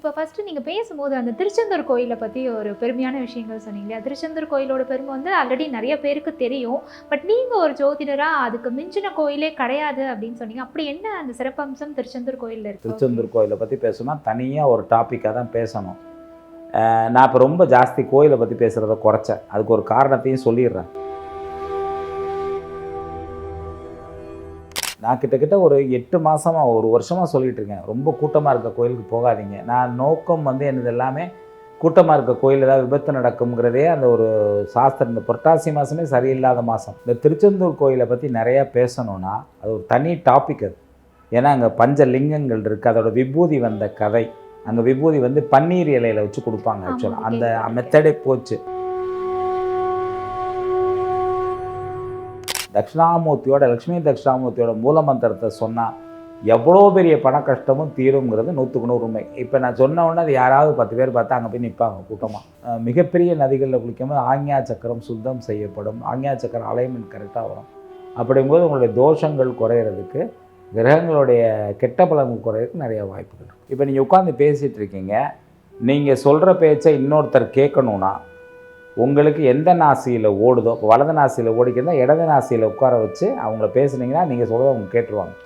இப்போ ஃபஸ்ட்டு நீங்கள் பேசும்போது அந்த திருச்செந்தூர் கோயிலை பற்றி ஒரு பெருமையான விஷயங்கள் சொன்னீங்க இல்லையா? திருச்செந்தூர் கோயிலோட பெருமை வந்து ஆல்ரெடி நிறைய பேருக்கு தெரியும். பட் நீங்கள் ஒரு ஜோதிடராக அதுக்கு மிஞ்சின கோயிலே கிடையாது அப்படின்னு சொன்னீங்க. அப்படி என்ன அந்த சிறப்பம்சம் திருச்செந்தூர் கோயிலில் இருக்குது திருச்செந்தூர் கோயிலை பற்றி பேசணும்னா தனியாக ஒரு டாப்பிக்காக தான் பேசணும். நான் இப்போ ரொம்ப ஜாஸ்தி கோயிலை பற்றி பேசுகிறத குறைச்சேன். அதுக்கு ஒரு காரணத்தையும் சொல்லிடுறேன். நான் கிட்டத்தட்ட ஒரு எட்டு மாதமாக ஒரு வருஷமாக சொல்லிட்டு இருக்கேன். ரொம்ப கூட்டமாக இருக்க கோயிலுக்கு போகாதீங்க. நான் நோக்கம் வந்து எனது எல்லாமே கூட்டமாக இருக்க கோயில் ஏதாவது விபத்து நடக்குங்கிறதே அந்த ஒரு சாஸ்திரம் இந்த புரட்டாசி மாதமே சரியில்லாத மாதம் இந்த திருச்செந்தூர் கோயிலை பற்றி நிறையா பேசணும்னா அது ஒரு தனி டாபிக் அது. ஏன்னா அங்கே பஞ்ச லிங்கங்கள் இருக்குது அதோட விபூதி வந்த கதை. அங்கே விபூதி வந்து பன்னீர் இலையில வச்சு கொடுப்பாங்க ஆக்சுவலாக அந்த. மெத்தடே போச்சு. தட்சிணாமூர்த்தியோட லக்ஷ்மி தட்சிணாமூர்த்தியோட மூலமந்திரத்தை சொன்னால் எவ்வளோ பெரிய பண கஷ்டமும் தீருங்கிறது நூற்றுக்கு நூறு உண்மை. இப்போ நான் சொன்ன உடனே அது யாராவது பத்து பேர் பார்த்தா அங்கே போய் நிற்பாங்க கூட்டமாக மிகப்பெரிய நதிகளில் குளிக்கும்போது ஆக்ஞா சக்கரம் சுத்தம் செய்யப்படும். ஆக்ஞா சக்கரம் அலைன்மெண்ட் கரெக்டாக வரும். அப்படிங்கும்போது உங்களுடைய தோஷங்கள் குறையிறதுக்கு கிரகங்களுடைய கெட்ட பலங்கள் குறையிறதுக்கு நிறைய வாய்ப்புகள் இருக்குது இப்போ நீங்கள் உட்காந்து பேசிகிட்டு இருக்கீங்க. நீங்கள் சொல்கிற பேச்சை இன்னொருத்தர் கேட்கணுன்னா உங்களுக்கு எந்த நாசியில் ஓடுதோ இப்போ வலது நாசியில் ஓடிக்கிறதா இடது நாசியில் உட்கார வச்சு அவங்கள பேசுனீங்கன்னா நீங்கள் சொல்கிறத அவங்க கேட்டுருவாங்க.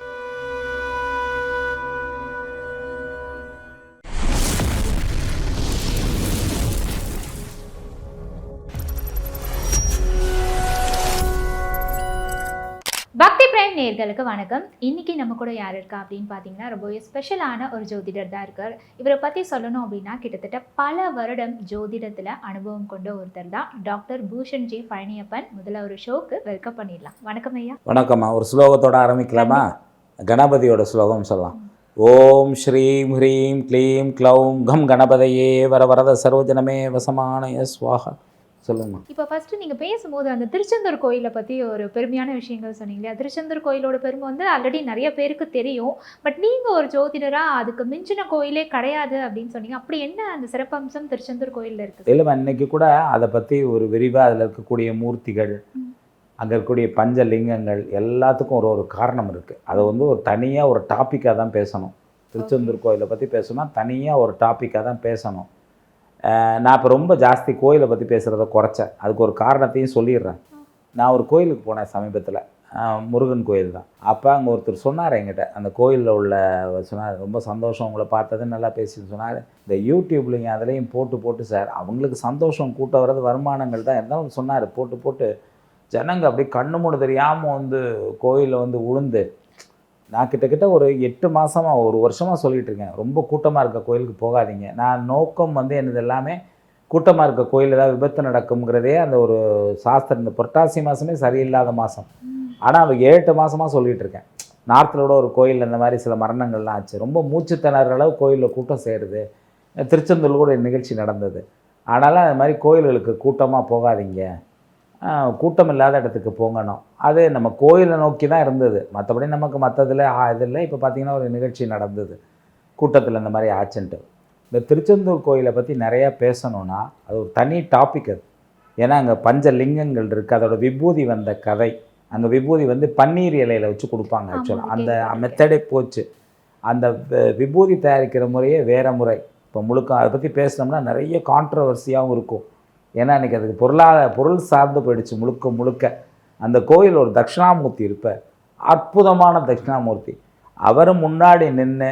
பிரைம் நேர்களுக்கு வணக்கம். இன்னைக்கு நம்ம கூட யார் இருக்கா அப்படின்னு பார்த்தீங்கன்னா ரொம்பவே ஸ்பெஷலான ஒரு ஜோதிடர் தான் இருக்கார். இவரை பற்றி சொல்லணும் அப்படின்னா கிட்டத்தட்ட பல வருடம் ஜோதிடத்தில் அனுபவம் கொண்ட ஒருத்தர் தான் டாக்டர் பூஷன் ஜி பழனியப்பன். முதல்ல ஒரு ஷோக்கு வெல்கம் பண்ணிடலாம். வணக்கம் ஐயா. வணக்கம்மா. ஒரு ஸ்லோகத்தோட ஆரம்பிக்கலாமா? கணபதியோட ஸ்லோகம் சொல்லலாம். ஓம் ஸ்ரீம் ஹ்ரீம் க்ளீம் க்ளௌம் கம் கணபதையே. வர வரத சர்வஜனமே வசமானய ஸ்வாஹா. சொல்லுங்கம்மா இப்போ ஃபஸ்ட்டு நீங்கள் பேசும்போது அந்த திருச்செந்தூர் கோயிலை பற்றி ஒரு பெருமையான விஷயங்கள் சொன்னீங்க இல்லையா? திருச்செந்தூர் கோயிலோட பெருமை வந்து ஆல்ரெடி நிறைய பேருக்கு தெரியும். பட் நீங்கள் ஒரு ஜோதிடராக அதுக்கு மிஞ்சின கோயிலே கிடையாது அப்படின்னு சொன்னீங்க. அப்படி என்ன அந்த சிறப்பம்சம் திருச்செந்தூர் கோயிலில் இருக்குது இல்லைம்மா இன்னைக்கு கூட அதை பற்றி ஒரு விரிவாக அதில் இருக்கக்கூடிய மூர்த்திகள். அங்கே இருக்கக்கூடிய பஞ்சலிங்கங்கள் எல்லாத்துக்கும் ஒரு ஒரு காரணம் இருக்குது அதை வந்து ஒரு தனியாக ஒரு டாப்பிக்காக தான் பேசணும். திருச்செந்தூர் கோயிலை பற்றி பேசணும்னா தனியாக ஒரு டாப்பிக்காக தான் பேசணும். நான் இப்போ ரொம்ப ஜாஸ்தி கோயிலை பற்றி பேசுகிறத குறைச்சேன். அதுக்கு ஒரு காரணத்தையும் சொல்லிடுறேன். நான் ஒரு கோயிலுக்கு போனேன் சமீபத்தில். முருகன் கோயில் தான். அப்போ அங்கே ஒருத்தர் சொன்னார் என்கிட்ட. அந்த கோயிலில் உள்ள சொன்னார் ரொம்ப சந்தோஷம் உங்களை பார்த்தது நல்லா பேசின்னு சொன்னார். இந்த யூடியூப்லையும் அதுலேயும் போட்டு போட்டு சார் அவங்களுக்கு சந்தோஷம் கூட்ட வர்றது வருமானங்கள் தான் இருந்தாலும் சொன்னார். போட்டு போட்டு ஜனங்க அப்படியே கண்ணு மூணு தெரியாமல் வந்து கோயிலில் வந்து உளுந்து. நான் கிட்டத்தட்ட ஒரு எட்டு மாதமாக ஒரு வருஷமாக சொல்லிகிட்டு இருக்கேன் ரொம்ப கூட்டமாக இருக்க கோயிலுக்கு போகாதீங்க. நான் நோக்கம் வந்து எனது எல்லாமே கூட்டமாக இருக்க கோயில் ஏதாவது விபத்து நடக்குங்கிறதே அந்த ஒரு சாஸ்திரம். இந்த புரட்டாசி மாதமே சரியில்லாத மாதம் ஆனால் அவள் ஏழு மாதமாக சொல்லிகிட்டு இருக்கேன் நார்த்தலோட ஒரு கோயில் இந்த மாதிரி சில மரணங்கள்லாம் ஆச்சு. ரொம்ப மூச்சு திணற அளவு கோயிலில் கூட்டம் சேருது. திருச்செந்தூர் கூட நிகழ்ச்சி நடந்தது. ஆனாலும் அது மாதிரி கோயில்களுக்கு கூட்டமாக போகாதீங்க. கூட்டம் இல்லாத இடத்துக்கு போங்கணும். அது நம்ம கோயிலை நோக்கி தான் இருந்தது. மற்றபடி நமக்கு மற்றதில் இதில் இப்போ பார்த்தீங்கன்னா ஒரு நிகழ்ச்சி நடந்தது. கூட்டத்தில் இந்த மாதிரி ஆச்சுன்ட்டு. இந்த திருச்செந்தூர் கோயிலை பற்றி நிறையா பேசணும்னா அது ஒரு தனி டாபிக் அது. ஏன்னா அங்கே பஞ்ச லிங்கங்கள் இருக்குது அதோட விபூதி வந்த கதை. அங்கே விபூதி வந்து பன்னீர் இலையில வச்சு கொடுப்பாங்க ஆக்சுவலாக அந்த. மெத்தடே போச்சு. அந்த விபூதி தயாரிக்கிற முறையே வேற முறை. இப்போ முழுக்க அதை பற்றி பேசினோம்னா நிறைய கான்ட்ரவர்சியாகவும் இருக்கும். ஏன்னா இன்றைக்கி அதுக்கு பொருளாதார பொருள் சார்ந்து போயிடுச்சு முழுக்க முழுக்க. அந்த கோயில் ஒரு தட்சிணாமூர்த்தி இருப்பார் அற்புதமான தட்சிணாமூர்த்தி. அவர் முன்னாடி நின்று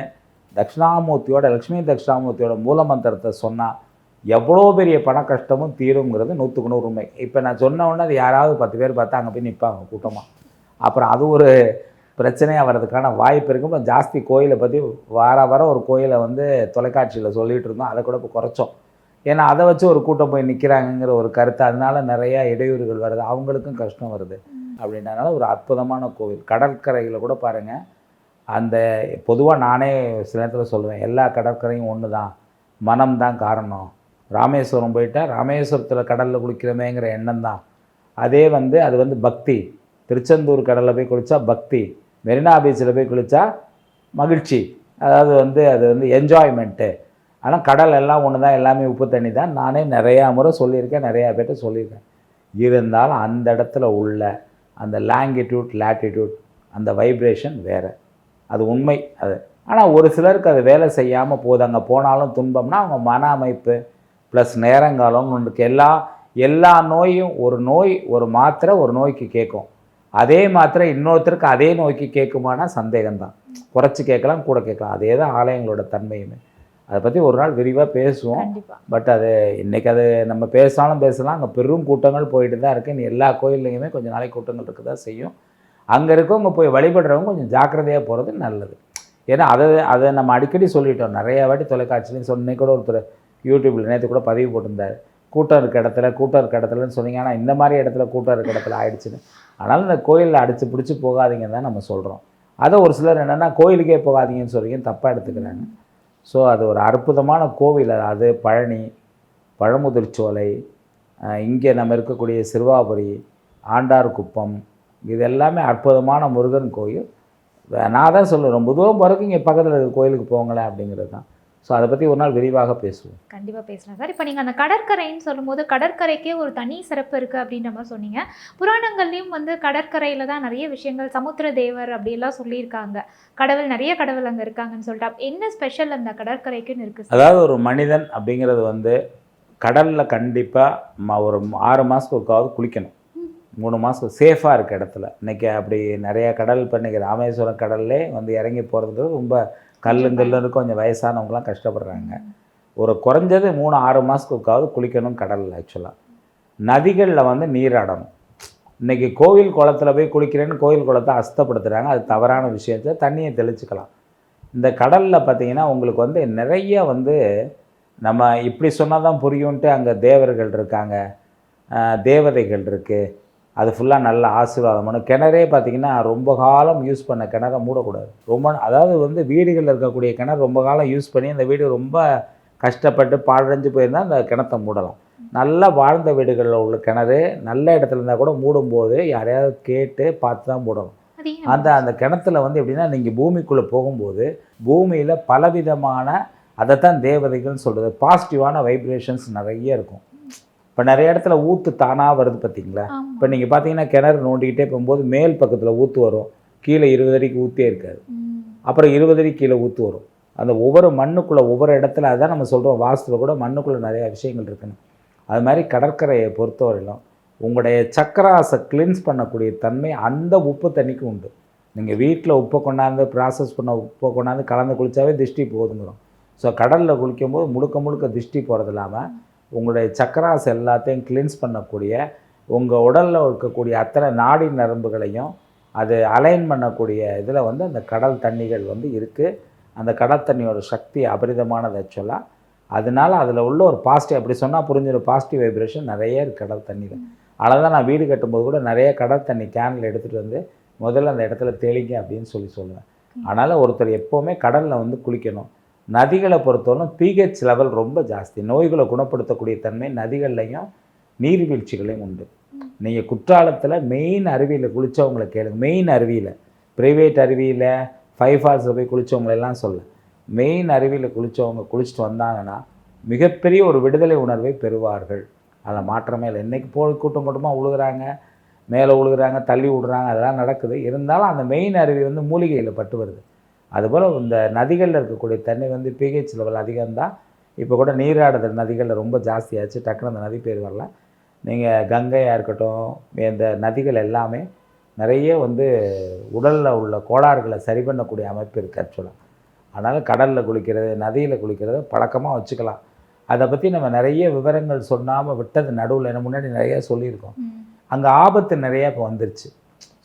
தட்சிணாமூர்த்தியோட லக்ஷ்மி தட்சிணாமூர்த்தியோட மூலமந்திரத்தை சொன்னால் எவ்வளோ பெரிய பண கஷ்டமும் தீருங்கிறது நூற்றுக்கு நூறு உண்மை. இப்போ நான் சொன்ன உடனே அது யாராவது பத்து பேர் பார்த்தா அங்கே போய் நிற்பாங்க கூட்டமாக அப்புறம் அது ஒரு பிரச்சனையாக வர்றதுக்கான வாய்ப்பு இருக்கும் ஜாஸ்தி கோயிலை பற்றி வார வாரம் ஒரு கோயிலை வந்து தொலைக்காட்சியில் சொல்லிகிட்டு இருந்தோம். அதை கூட இப்போ குறைச்சோம். ஏன்னா அதை வச்சு ஒரு கூட்டம் போய் நிற்கிறாங்கங்கிற ஒரு கருத்து அதனால நிறையா இடையூறுகள் வருது. அவங்களுக்கும் கஷ்டம் வருது அப்படின்றனால ஒரு அற்புதமான கோவில். கடற்கரையில் கூட பாருங்கள் அந்த பொதுவாக நானே சில நேரத்தில் சொல்லுவேன் எல்லா கடற்கரையும் ஒன்று தான் மனம் தான் காரணம். ராமேஸ்வரம் போயிட்டால் ராமேஸ்வரத்தில் கடலில் குளிக்கிறமேங்கிற எண்ணம் தான் அதே வந்து அது வந்து பக்தி. திருச்செந்தூர் கடலில் போய் குளித்தா பக்தி. மெரினா பீச்சில் போய் குளித்தா மகிழ்ச்சி. அதாவது வந்து அது வந்து என்ஜாய்மெண்ட்டு ஆனால் கடல் எல்லாம் ஒன்று தான் எல்லாமே உப்பு தண்ணி தான் நானே நிறையா முறை சொல்லியிருக்கேன் நிறையா பேர்ட்ட சொல்லியிருக்கேன். இருந்தாலும் அந்த இடத்துல உள்ள அந்த லாங்கிடியூட் லேட்டிடியூட் அந்த வைப்ரேஷன் வேறு. அது உண்மை அது. ஆனால் ஒரு சிலருக்கு அது வேலை செய்யாமல் போகுது. அங்கே போனாலும் துன்பம்னா அவங்க மன அமைப்பு ப்ளஸ் நேரங்காலம் ஒன்றுக்கு எல்லா எல்லா நோயும் ஒரு நோய் ஒரு மாத்திரை ஒரு நோய்க்கு கேட்கும். அதே மாத்திரை இன்னொருத்தருக்கு அதே நோய்க்கு கேட்குமானா சந்தேகம்தான். குறைச்சி கேட்கலாம் கூட கேட்கலாம். அதே தான் ஆலயங்களோட தன்மையுமே. அதை பற்றி ஒரு நாள் விரிவாக பேசுவோம். பட் அது இன்னைக்கு அது நம்ம பேசினாலும் பேசலாம். அங்கே பெரும் கூட்டங்கள் போயிட்டு தான் இருக்குது நீ எல்லா கோயில்லையுமே கொஞ்சம் நாளைக்கு கூட்டங்கள் இருக்க தான் செய்யும். அங்கே இருக்கவங்க போய் வழிபடுறவங்க கொஞ்சம் ஜாக்கிரதையாக போகிறது நல்லது. ஏன்னா அதை அதை நம்ம அடிக்கடி சொல்லிட்டோம். நிறைய வாட்டி தொலைக்காட்சிலையும் சொன்னே கூட ஒருத்தர் யூடியூப்பில் நேற்று கூட பதிவு போட்டிருந்தார். கூட்டம் இருக்க இடத்துல கூட்டம் இருக்க இடத்துலன்னு சொன்னீங்க. ஆனால் இந்த மாதிரி இடத்துல கூட்டம் இருக்க இடத்துல ஆயிடுச்சுன்னு. அதனால் இந்த கோயிலில் அடித்து பிடிச்சி போகாதீங்கன்னு தான் நம்ம சொல்கிறோம் அதை ஒரு சிலர் என்னென்னா கோயிலுக்கே போகாதீங்கன்னு சொல்கிறீங்க தப்பாக எடுத்துக்கிறாங்க. ஸோ அது ஒரு அற்புதமான கோவில் அது பழனி பழமுதிர்ச்சோலை இங்கே நம்ம இருக்கக்கூடிய சிறுவாபுரி ஆண்டார் குப்பம் இது எல்லாமே அற்புதமான முருகன் கோயில். நான் தான் சொல்லுவேன் ரொம்ப தூரம் பிறகு இங்கே பக்கத்தில் இருக்க கோயிலுக்கு போங்களேன் அப்படிங்கிறது தான். ஸோ அதை பற்றி ஒரு நாள் விரிவாக பேசுவோம். கண்டிப்பா பேசலாம் சார். இப்போ நீங்க அந்த கடற்கரைன்னு சொல்லும்போது கடற்கரைக்கே ஒரு தனி சிறப்பு இருக்கு அப்படின்ற மாதிரி சொன்னீங்க. புராணங்கள்லயும் வந்து கடற்கரையில தான் நிறைய விஷயங்கள் சமுத்திர தேவர் அப்படியெல்லாம் சொல்லியிருக்காங்க. கடவுள் நிறைய கடவுள் அங்க இருக்காங்கன்னு சொல்லிட்டு. என்ன ஸ்பெஷல் அந்த கடற்கரைக்குன்னு இருக்கு சார்? அதாவது ஒரு மனிதன் அப்படிங்கிறது வந்து கடலில் கண்டிப்பாக ஒரு ஆறு மாதத்துக்கு ஒருக்காவது குளிக்கணும். மூணு மாதம் சேஃபாக இருக்க இடத்துல. இன்றைக்கி அப்படி நிறைய கடல் இப்போ இன்றைக்கி ராமேஸ்வரம் கடல்லே வந்து இறங்கி போகிறது ரொம்ப கல்லுங்கல்லுன்னு கொஞ்சம் வயசானவங்களாம் கஷ்டப்படுறாங்க. ஒரு குறைஞ்சது மூணு ஆறு மாதத்துக்கு ஒருக்காவது குளிக்கணும் கடலில் ஆக்சுவலாக நதிகளில் வந்து நீராடணும் இன்றைக்கி கோவில் குளத்துல போய் குளிக்கிறேன்னு கோவில் குளத்தை அஸ்தப்படுத்துகிறாங்க அது தவறான விஷயத்தை தண்ணியை தெளிச்சுக்கலாம். இந்த கடலில் பார்த்தீங்கன்னா உங்களுக்கு வந்து நிறைய வந்து நம்ம இப்படி சொன்னால் தான் புரியும்ன்ட்டு அங்கே தேவர்கள் இருக்காங்க. தேவதைகள் இருக்குது அது ஃபுல்லாக நல்ல ஆசீர்வாதம் பண்ணும் கிணறே பார்த்தீங்கன்னா ரொம்ப காலம் யூஸ் பண்ண கிணற மூடக்கூடாது. ரொம்ப அதாவது வந்து வீடுகளில் இருக்கக்கூடிய கிணறு ரொம்ப காலம் யூஸ் பண்ணி அந்த வீடு ரொம்ப கஷ்டப்பட்டு பாழடைஞ்சு போயிருந்தால் அந்த கிணத்தை மூடலாம். நல்லா வாழ்ந்த வீடுகளில் உள்ள கிணறு நல்ல இடத்துல இருந்தால் கூட மூடும்போது யாரையாவது கேட்டு பார்த்து தான் மூடணும். அது அந்த அந்த கிணத்துல வந்து எப்படின்னா நீங்கள் பூமிக்குள்ளே போகும்போது பூமியில் பலவிதமான அதைத்தான் தேவதைகள்னு சொல்கிறது பாசிட்டிவான வைப்ரேஷன்ஸ் நிறைய இருக்கும். இப்போ நிறைய இடத்துல ஊற்று தானாக வருது பார்த்தீங்களா. இப்போ நீங்கள் பார்த்தீங்கன்னா கிணறு நோண்டிக்கிட்டே போகும்போது மேல் பக்கத்தில் ஊற்று வரும். கீழே இருபது அடிக்கு ஊற்றே இருக்காது. அப்புறம் இருபது அடி கீழே ஊற்று வரும். அந்த ஒவ்வொரு மண்ணுக்குள்ளே ஒவ்வொரு இடத்துல அதான் நம்ம சொல்கிறோம் வாஸ்துல கூட மண்ணுக்குள்ளே நிறைய விஷயங்கள் இருக்குன்னு. அது மாதிரி கடற்கரையை பொறுத்தவரையிலும் உங்களுடைய சக்கராசை கிளீன்ஸ் பண்ணக்கூடிய தன்மை அந்த உப்பு தண்ணிக்கு உண்டு. நீங்கள் வீட்டில் உப்பை கொண்டாந்து ப்ராசஸ் பண்ண உப்பை கொண்டாந்து கலந்து குளிச்சாவே திருஷ்டி போகுதுங்கிறோம். ஸோ கடலில் குளிக்கும்போது முழுக்க முழுக்க திருஷ்டி போகிறது இல்லாமல் உங்களுடைய சக்கராஸ் எல்லாத்தையும் கிளீன்ஸ் பண்ணக்கூடிய உங்கள் உடலில் இருக்கக்கூடிய அத்தனை நாடி நரம்புகளையும் அது அலைன் பண்ணக்கூடிய இதில் வந்து அந்த கடல் தண்ணிகள் வந்து இருக்குது அந்த கடல் தண்ணியோட சக்தி அபரிதமானது ஆக்சுவலாக அதனால அதில் உள்ள ஒரு பாசிட்டிவ் அப்படி சொன்னால் புரிஞ்சிடும். பாசிட்டிவ் வைப்ரேஷன் நிறைய இருக்குது கடல் தண்ணியில். அதனால தான் நான் வீடு கட்டும்போது கூட நிறைய கடல் தண்ணி கேனில் எடுத்துகிட்டு வந்து முதல்ல அந்த இடத்துல தெளிங்க அப்படின்னு சொல்லி சொல்லுவேன். அதனால் ஒருத்தர் எப்போவுமே கடலில் வந்து குளிக்கணும். நதிகளை பொறுத்தவரைக்கும் பிஹெச் லெவல் ரொம்ப ஜாஸ்தி. நோய்களை குணப்படுத்தக்கூடிய தன்மை நதிகள்லையும் நீர்வீழ்ச்சிகளையும் உண்டு. நீங்கள் குற்றாலத்தில் மெயின் அருவியில் குளித்தவங்களை கேளுங்க. மெயின் அருவியில். ப்ரைவேட் அருவியில் ஃபைவ் ஃபால்ஸில் போய் குளித்தவங்களெல்லாம் சொல்ல. மெயின் அருவியில் குளித்தவங்க குளிச்சுட்டு வந்தாங்கன்னா மிகப்பெரிய ஒரு விடுதலை உணர்வை பெறுவார்கள். அதில் மாற்றமே இல்லை. இன்றைக்கி போய் கூட்டம் கூட்டமாக உழுகுறாங்க. மேலே உழுகிறாங்க தள்ளி விடுறாங்க. அதெல்லாம் நடக்குது. இருந்தாலும் அந்த மெயின் அருவி வந்து மூலிகையில் பட்டு வருது. அதுபோல் இந்த நதிகளில் இருக்கக்கூடிய தண்ணி வந்து பிஹெச் லெவல் அதிகம்தான். இப்போ கூட நீராடுதல் நதிகளில் ரொம்ப ஜாஸ்தியாச்சு. டக்குன்னு அந்த நதி பேர் வரல. நீங்கள் கங்கையாக இருக்கட்டும் இந்த நதிகள் எல்லாமே நிறைய வந்து உடலில் உள்ள கோளாறுகளை சரி பண்ணக்கூடிய அமைப்பு இருக்குது ஆக்சுவலாக அதனால் கடலில் குளிக்கிறது நதியில் குளிக்கிறது பழக்கமாக வச்சுக்கலாம். அதை பற்றி நம்ம நிறைய விவரங்கள் சொன்னாமல் விட்டது நடுவில். என்ன முன்னாடி நிறைய சொல்லியிருக்கோம். அங்கே ஆபத்து நிறைய இப்போ வந்துருச்சு.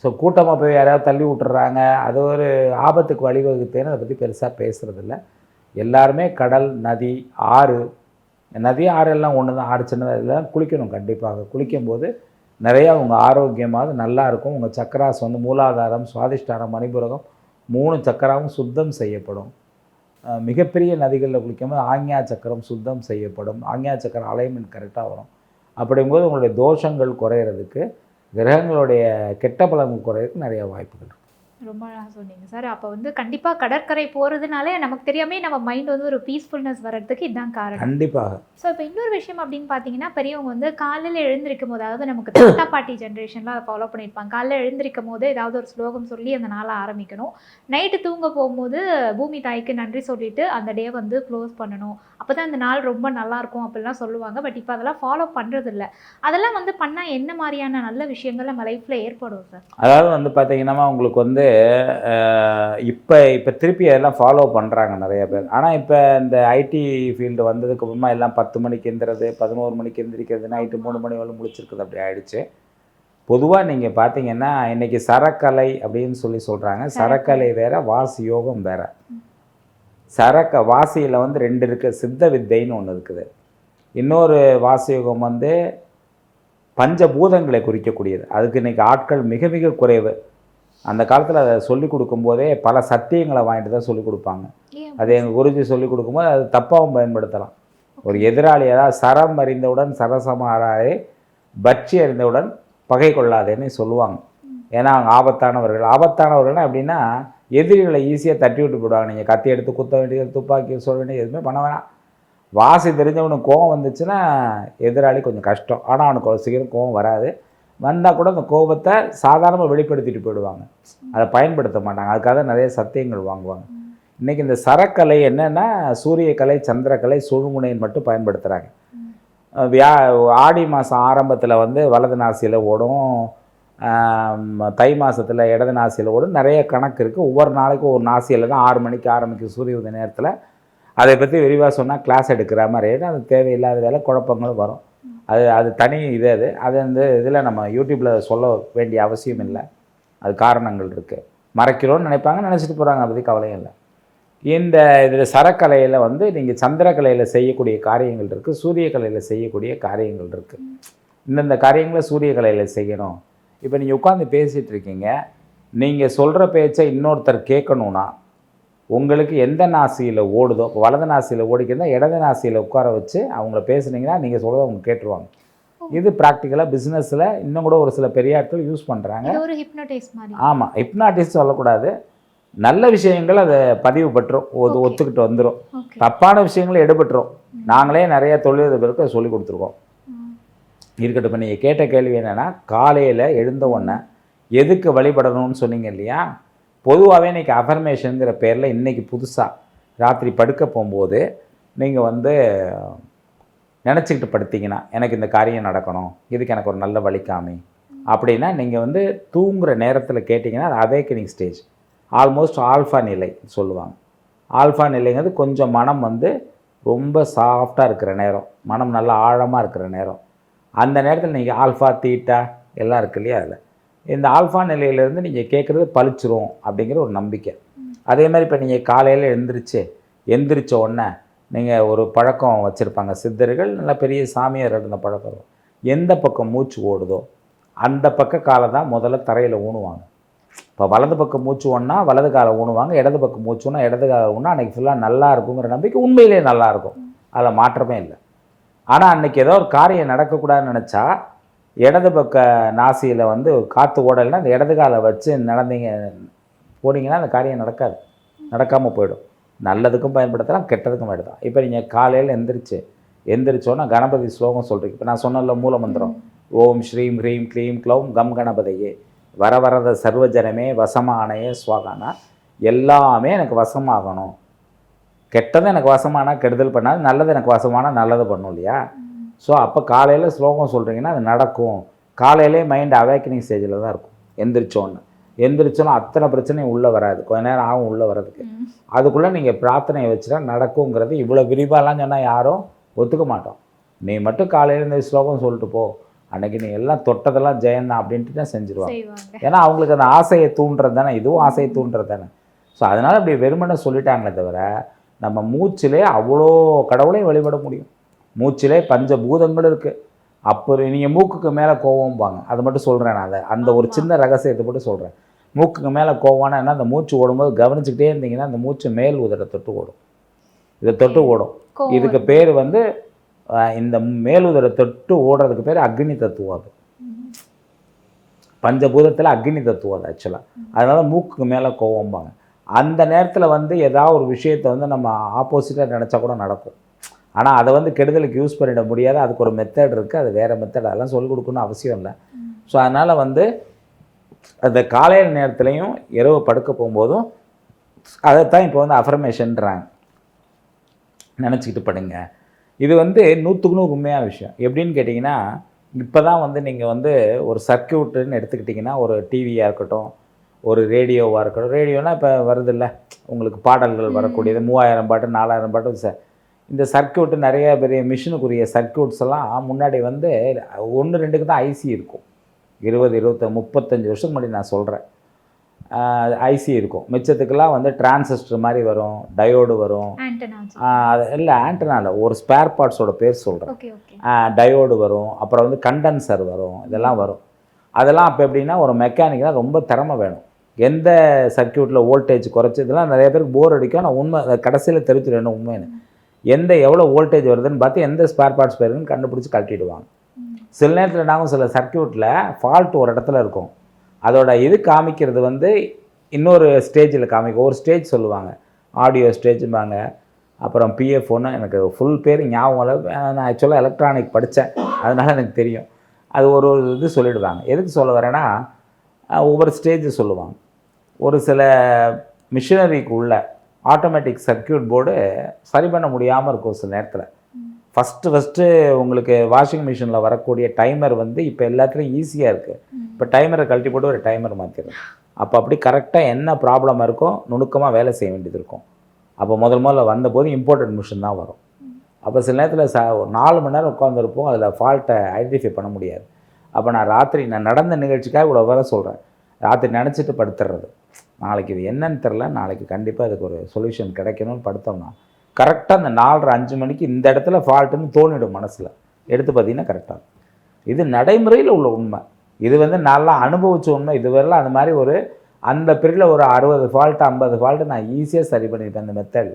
ஸோ கூட்டமாக போய் யாராவது தள்ளி விட்டுறாங்க அது ஒரு ஆபத்துக்கு வழிவகுத்தேன்னு அதை பற்றி பெருசாக பேசுகிறதில்ல எல்லாருமே கடல் நதி ஆறு. நதி ஆறு எல்லாம் ஒன்று தான் ஆறு சின்னதாக இதெல்லாம் குளிக்கணும் கண்டிப்பாக. குளிக்கும்போது நிறையா உங்கள் ஆரோக்கியமாக நல்லாயிருக்கும் உங்கள் சக்கராஸ் வந்து மூலாதாரம் சுவாதிஷ்டானம் மணிபுரகம் மூணு சக்கராவும் சுத்தம் செய்யப்படும். மிகப்பெரிய நதிகளில் குளிக்கும்போது ஆக்ஞா சக்கரம் சுத்தம் செய்யப்படும். ஆக்ஞா சக்கரம் அலைன்மெண்ட் கரெக்டாக வரும். அப்படிங்கும்போது உங்களுடைய தோஷங்கள் குறையிறதுக்கு கிரகங்களுடைய கெட்ட பலன்கள் குறையிறதுக்கு நிறைய வாய்ப்புகள் இருக்கு. ரொம்ப அழகா சொன்னீங்க. சார் அப்போ வந்து கண்டிப்பா கடற்கரை போறதுனாலே நமக்கு தெரியாமே நம்ம மைண்ட் வந்து ஒரு பீஸ்ஃபுல்னஸ் வர்றதுக்கு இதுதான் காரணம். கண்டிப்பாக. ஸோ இப்போ இன்னொரு விஷயம் அப்படின்னு பார்த்தீங்கன்னா பெரியவங்க வந்து காலையில் எழுந்திருக்கும் போது அதாவது நமக்கு தாத்தா பாட்டி ஜென்ரேஷனில் அதை ஃபாலோ பண்ணியிருப்பாங்க. காலைல எழுந்திருக்கும் போது ஏதாவது ஒரு ஸ்லோகம் சொல்லி அந்த நாளை ஆரம்பிக்கணும். நைட்டு தூங்க போகும்போது பூமி தாய்க்கு நன்றி சொல்லிட்டு அந்த டே வந்து க்ளோஸ் பண்ணணும். அப்போ தான் அந்த நாள் ரொம்ப நல்லா இருக்கும் அப்படிலாம் சொல்லுவாங்க. பட் இப்போ அதெல்லாம் ஃபாலோ பண்ணுறது இல்ல அதெல்லாம் வந்து பண்ணால் என்ன மாதிரியான நல்ல விஷயங்கள் நம்ம லைஃப்பில் ஏற்படும் சார்? அதாவது வந்து பார்த்தீங்கன்னா உங்களுக்கு வந்து இப்போ இப்போ திருப்பி அதெல்லாம் ஃபாலோ பண்ணுறாங்க நிறைய பேர். ஆனால் இப்போ இந்த ஐடி ஃபீல்டு வந்ததுக்கு அப்புறமா எல்லாம் பத்து மணிக்கு எந்திரது பதினோரு மணிக்கு எந்திரிக்கிறது நைட்டு மூணு மணி வரலும் முடிச்சிருக்குது அப்படி ஆயிடுச்சு. பொதுவாக நீங்கள் பார்த்தீங்கன்னா இன்னைக்கு சரக்கலை அப்படின்னு சொல்லி சொல்கிறாங்க சரக்கலை. வேற வாசி யோகம் வேற. சரக்க வாசியில் வந்து ரெண்டு இருக்குது சித்த வித்தைன்னு ஒன்று இருக்குது. இன்னொரு வாசியோகம் வந்து பஞ்சபூதங்களை குறிக்கக்கூடியது. அதுக்கு இன்னைக்கு ஆட்கள் மிக மிக குறைவு. அந்த காலத்தில் அதை சொல்லிக் கொடுக்கும்போதே பல சத்தியங்களை வாங்கிட்டு தான் சொல்லிக் கொடுப்பாங்க. அது எங்கள் குருஜி சொல்லிக் கொடுக்கும்போது அது தப்பாகவும் பயன்படுத்தலாம். ஒரு எதிராளி அதாவது சரம் அறிந்தவுடன் சரசமாறாயே பட்சி அறிந்தவுடன் பகை கொள்ளாதேன்னு சொல்லுவாங்க. ஏன்னா அவங்க ஆபத்தானவர்கள். ஆபத்தானவர்கள்னா எப்படின்னா எதிரிகளை ஈஸியாக தட்டி விட்டு போடுவாங்க நீங்கள் கத்தி எடுத்து குத்த வேண்டியது துப்பாக்கி சொல்ல வேண்டியது எதுவுமே பண்ண வேணாம். வாசி தெரிஞ்சவனுக்கு கோவம் வந்துச்சுன்னா எதிராளி கொஞ்சம் கஷ்டம். ஆனால் அவனுக்கு அவ்வளோ சீக்கிரம் கோவம் வராது. வந்தால் கூட அந்த கோபத்தை சாதாரணமாக வெளிப்படுத்திட்டு போயிடுவாங்க. அதை பயன்படுத்த மாட்டாங்க. அதுக்காக நிறைய சத்தியங்கள் வாங்குவாங்க. இன்றைக்கி இந்த சரக்கலை என்னென்னா சூரியக்கலை சந்திரக்கலை சுழுமுனைன்னு மட்டும் பயன்படுத்துகிறாங்க வியா ஆடி மாதம் ஆரம்பத்தில் வந்து வலது நாசியில் ஓடும். தை மாதத்தில் இடது நாசியில் ஓடும். நிறைய கணக்கு இருக்குது ஒவ்வொரு நாளைக்கும் ஒரு நாசியில் தான் ஆறு மணிக்கு ஆரம்பிக்கும் சூரிய உதய நேரத்தில். அதை பற்றி விரிவாக சொன்னால் கிளாஸ் எடுக்கிற மாதிரி. அது தேவையில்லாத வேலை குழப்பங்களும் வரும். அது அது தனி இது அது. அது வந்து இதில் நம்ம யூடியூப்பில் சொல்ல வேண்டிய அவசியம் இல்லை. அது காரணங்கள் இருக்குது மறைக்கிறோன்னு நினைப்பாங்க நினச்சிட்டு போகிறாங்க அதை பற்றி கவலையும் இல்லை. இந்த இதில் சரக்கலையில் வந்து நீங்கள் சந்திரக்கலையில் செய்யக்கூடிய காரியங்கள் இருக்குது சூரியக்கலையில் செய்யக்கூடிய காரியங்கள் இருக்குது இந்தந்த காரியங்களை சூரியக்கலையில் செய்யணும். இப்போ நீங்கள் உட்காந்து பேசிகிட்டு இருக்கீங்க. நீங்கள் சொல்கிற பேச்சை இன்னொருத்தர் கேட்கணுன்னா உங்களுக்கு எந்த நாசியில் ஓடுதோ இப்போ வலது நாசியில் ஓடிக்கிறதா இடது நாசியில் உட்கார வச்சு அவங்கள பேசுனீங்கன்னா நீங்கள் சொல்கிறத அவங்க கேட்டுருவாங்க. இது ப்ராக்டிக்கலாக பிஸ்னஸில் இன்னும் கூட ஒரு சில பெரிய ஆட்கள் யூஸ் பண்ணுறாங்க மாதிரி. ஆமாம் ஹிப்னாட்டிஸ்ட் சொல்லக்கூடாது. நல்ல விஷயங்கள் அதை பதிவு பட்டுரும் ஒத்து- ஒத்துக்கிட்டு வந்துடும் தப்பான விஷயங்களை எடுபட்டுரும் நாங்களே நிறைய தொழிலதிபருக்கு சொல்லி கொடுத்துருக்கோம். இருக்கட்டும் இப்போ நீங்கள் கேட்ட கேள்வி என்னென்னா காலையில் எழுந்த உடனே எதுக்கு வழிபடணும்னு சொன்னீங்க இல்லையா? பொதுவாகவே இன்றைக்கி அஃபர்மேஷனுங்கிற பேரில் இன்றைக்கி புதுசாக ராத்திரி படுக்க போகும்போது நீங்கள் வந்து நினச்சிக்கிட்டு படுத்திங்கன்னா எனக்கு இந்த காரியம் நடக்கணும். இதுக்கு எனக்கு ஒரு நல்ல வழிகாமி அப்படின்னா நீங்கள் வந்து தூங்குகிற நேரத்தில் கேட்டிங்கன்னா அது அவேக்கனிங் ஸ்டேஜ் ஆல்மோஸ்ட் ஆல்ஃபா நிலை சொல்லுவாங்க. ஆல்ஃபா நிலைங்கிறது கொஞ்சம் மனம் வந்து ரொம்ப சாஃப்டாக இருக்கிற நேரம். மனம் நல்லா ஆழமாக இருக்கிற நேரம். அந்த நேரத்தில் நீங்கள் ஆல்ஃபா தீட்டா எல்லாம் இருக்கு இல்லையா அதில்? இந்த ஆல்ஃபா நிலையிலேருந்து நீங்கள் கேட்குறது பளிச்சிரும் அப்படிங்கிற ஒரு நம்பிக்கை. அதே மாதிரி இப்போ நீங்கள் காலையில் எழுந்திரிச்சு எந்திரிச்ச உடனே நீங்கள் ஒரு பழக்கம் வச்சுருப்பாங்க. சித்தர்கள் நல்ல பெரிய சாமியார் இருந்த பழக்கம் எந்த பக்கம் மூச்சு ஓடுதோ அந்த பக்க காலை தான் முதல்ல தரையில் ஊனுவாங்க இப்போ வலது பக்கம் மூச்சு ஒன்றா வலது காலை ஊனுவாங்க இடது பக்கம் மூச்சு ஒன்றா இடது காலை ஊனா அன்றைக்கி ஃபுல்லாக நல்லா இருக்குங்கிற நம்பிக்கை உண்மையிலே நல்லாயிருக்கும் அதில் மாற்றமே இல்லை. ஆனால் அன்றைக்கி ஏதோ ஒரு காரியம் நடக்கக்கூடாதுன்னு நினச்சா இடது பக்க நாசியில் வந்து காற்று ஓடலைன்னா அந்த இடது காலை வச்சு நடந்தீங்க போனீங்கன்னா அந்த காரியம் நடக்காது. நடக்காமல் போயிடும். நல்லதுக்கும் பயன்படுத்தலாம் கெட்டதுக்கும் பயன்படுத்தலாம். இப்போ நீங்கள் காலையில் எந்திரிச்சு எந்திரிச்சோன்னா கணபதி ஸ்லோகம் சொல்கிறீங்க இப்போ நான் சொன்னல மூலமந்திரம் ஓம் ஸ்ரீம் ஹ்ரீம் க்ளீம் க்ளௌம் கம் கணபதியே. வர வரத சர்வஜனமே வசமானையே சுவாகானா. எல்லாமே எனக்கு வசமாகணும். கெட்டது எனக்கு வசமானால் கெடுதல் பண்ணாது நல்லது எனக்கு வசமானால் நல்லது பண்ணும் இல்லையா? ஸோ அப்போ காலையில் ஸ்லோகம் சொல்கிறீங்கன்னா அது நடக்கும். காலையிலே மைண்ட் அவேக்கனிங் ஸ்டேஜில் தான் இருக்கும். எந்திரிச்சோன்னு. எந்திரிச்சோன்னா அத்தனை பிரச்சனையும் உள்ளே வராது. கொஞ்ச நேரம் ஆகும் உள்ளே வர்றதுக்கு. அதுக்குள்ளே நீங்கள் பிரார்த்தனையை வச்சுட்டா நடக்குங்கிறது இவ்வளோ விரிவாலாம் சொன்னால் யாரும் ஒத்துக்க மாட்டோம். நீ மட்டும் காலையில் இந்த ஸ்லோகம் சொல்லிட்டு போ. அன்னைக்கு நீ எல்லாம் தொட்டதெல்லாம் ஜெயந்தான் அப்படின்ட்டு தான் செஞ்சுருவாங்க. ஏன்னா அவங்களுக்கு அந்த ஆசையை தூண்டுறது தானே. இதுவும் ஆசையை தூண்டுறது தானே. ஸோ அதனால் அப்படி வெறுமனே சொல்லிட்டாங்களே தவிர நம்ம மூச்சிலே அவ்வளோ கடவுளையும் வழிபட முடியும். மூச்சிலே பஞ்சபூதங்கள் இருக்குது அப்போ நீங்கள் மூக்குக்கு மேலே கோவம்பாங்க. அது மட்டும் சொல்கிறேன் நான் அதை. அந்த ஒரு. சின்ன ரகசியத்தை மட்டும் சொல்கிறேன் மூக்குக்கு மேலே கோவம்னா என்ன? அந்த மூச்சு ஓடும்போது கவனிச்சுக்கிட்டே இருந்தீங்கன்னா அந்த மூச்சு மேல் உதட தொட்டு ஓடும். இதை தொட்டு ஓடும். இதுக்கு பேர் வந்து இந்த மேலுதர தொட்டு ஓடுறதுக்கு பேர் அக்னி தத்துவம் அது. பஞ்சபூதத்தில் அக்னி தத்துவம் அது ஆக்சுவலாக அதனால மூக்குக்கு மேலே கோவம்பாங்க. அந்த நேரத்தில் வந்து ஏதாவது ஒரு விஷயத்தை வந்து நம்ம ஆப்போசிட்டாக நினச்சா கூட நடக்கும். ஆனால் அதை வந்து கெடுதலுக்கு யூஸ் பண்ணிட முடியாது. அதுக்கு ஒரு மெத்தட் இருக்குது அது வேறு மெத்தட் அதெல்லாம் சொல்லிக் கொடுக்கணும்னு அவசியம் இல்லை. ஸோ அதனால் வந்து அந்த காலையில் நேரத்துலையும் இரவு படுக்க போகும்போதும் அதைத்தான் இப்போ வந்து அஃபர்மேஷன்றாங்க நினச்சிக்கிட்டு படுங்க. இது வந்து நூற்றுக்கு நூறு உண்மையான விஷயம். எப்படின்னு கேட்டிங்கன்னா இப்போ தான் வந்து நீங்கள் வந்து ஒரு சர்க்கியூட்டுன்னு எடுத்துக்கிட்டிங்கன்னா ஒரு டிவியாக இருக்கட்டும் ஒரு ரேடியோவாக இருக்கட்டும். ரேடியோனா இப்போ வருது இல்லை உங்களுக்கு பாடல்கள் வரக்கூடியது. மூவாயிரம் பாட்டு நாலாயிரம் பாட்டு ச இந்த சர்க்கியூட்டு நிறைய பெரிய மிஷினுக்குரிய சர்க்கியூட்ஸ் எல்லாம் முன்னாடி வந்து ஒன்று ரெண்டுக்கு தான் ஐசி இருக்கும். இருபது இருபத்த முப்பத்தஞ்சு வருஷத்துக்கு முன்னாடி நான் சொல்கிறேன் ஐசி இருக்கும். மிச்சத்துக்கெல்லாம் வந்து டிரான்சிஸ்டர் மாதிரி வரும் டயோடு வரும். ஆண்டனா அது இல்லை ஆண்டனால ஒரு ஸ்பேர் பார்ட்ஸோட பேர் சொல்கிறேன் டயோடு வரும் அப்புறம் வந்து கண்டென்சர் வரும் இதெல்லாம் வரும். அதெல்லாம் அப்போ எப்படின்னா ஒரு மெக்கானிக்கலாக ரொம்ப திறமை வேணும். எந்த சர்க்கியூட்டில் வோல்டேஜ் குறைச்சி இதெல்லாம் நிறைய பேருக்கு போர் அடிக்கும். நான் உண்மை கடைசியில் தெரிஞ்சிடும் உண்மைன்னு. எந்த எவ்வளோ வோல்டேஜ் வருதுன்னு பார்த்து எந்த ஸ்பேர் பார்ட்ஸ் போயிருக்குன்னு கண்டுபிடிச்சி கழட்டிடுவாங்க. சில நேரத்தில் என்னாகும் சில சர்க்கியூட்டில் ஃபால்ட் ஒரு இடத்துல இருக்கும். அதோட இது காமிக்கிறது வந்து இன்னொரு ஸ்டேஜில் காமிக்கும். ஒரு ஸ்டேஜ் சொல்லுவாங்க. ஆடியோ ஸ்டேஜும்பாங்க அப்புறம் பிஎஃப் ஒன்று எனக்கு ஃபுல் பேர் ஞாபகம் இல்லை. நான் ஆக்சுவலாக எலக்ட்ரானிக் படித்தேன் அதனால் எனக்கு தெரியும். அது ஒரு ஒரு இது சொல்லிடுவாங்க. எதுக்கு சொல்ல வரேன்னா ஒவ்வொரு ஸ்டேஜ் சொல்லுவாங்க. ஒரு சில மிஷினரிக்கு உள்ள ஆட்டோமேட்டிக் சர்க்கியூட் போர்டு சரி பண்ண முடியாமல் இருக்கும் சில நேரத்தில். ஃபஸ்ட்டு ஃபஸ்ட்டு உங்களுக்கு வாஷிங் மிஷினில் வரக்கூடிய டைமர் வந்து இப்போ எல்லாத்துலேயும் ஈஸியாக இருக்குது இப்போ டைமரை கழட்டி போட்டு ஒரு டைமர் மாற்றிடும் அப்போ அப்படி கரெக்டாக என்ன ப்ராப்ளம் இருக்கோ நுணுக்கமாக வேலை செய்ய வேண்டியது இருக்கும். அப்போ முதல் முதல்ல வந்தபோது இம்போர்ட்டட் மிஷின் தான் வரும். அப்போ சில நேரத்தில் ச ஒரு நாலு மணி நேரம் உட்காந்துருப்போம் அதில் ஃபால்ட்டை ஐடென்டிஃபை பண்ண முடியாது. அப்போ நான் ராத்திரி நான் நடந்த நிகழ்ச்சிக்காக இவ்வளோ வர சொல்கிறேன் ராத்திரி நினச்சிட்டு படுத்துறது. நாளைக்கு இது என்னன்னு தெரில நாளைக்கு கண்டிப்பாக அதுக்கு ஒரு சொல்யூஷன் கிடைக்கணும்னு படுத்தோம்னா கரெக்டாக அந்த நாலரை அஞ்சு மணிக்கு இந்த இடத்துல ஃபால்ட்டுன்னு தோணிடும் மனசில். எடுத்து பார்த்தீங்கன்னா கரெக்டாக இது நடைமுறையில் உள்ள உண்மை. இது வந்து நல்லா அனுபவிச்ச உண்மை. இதுவரையிலும் அந்த மாதிரி ஒரு அந்த பீரியடில் ஒரு அறுபது ஃபால்ட்டு ஐம்பது ஃபால்ட்டு நான் ஈஸியாக சரி பண்ணியிருப்பேன் இந்த மெத்தட்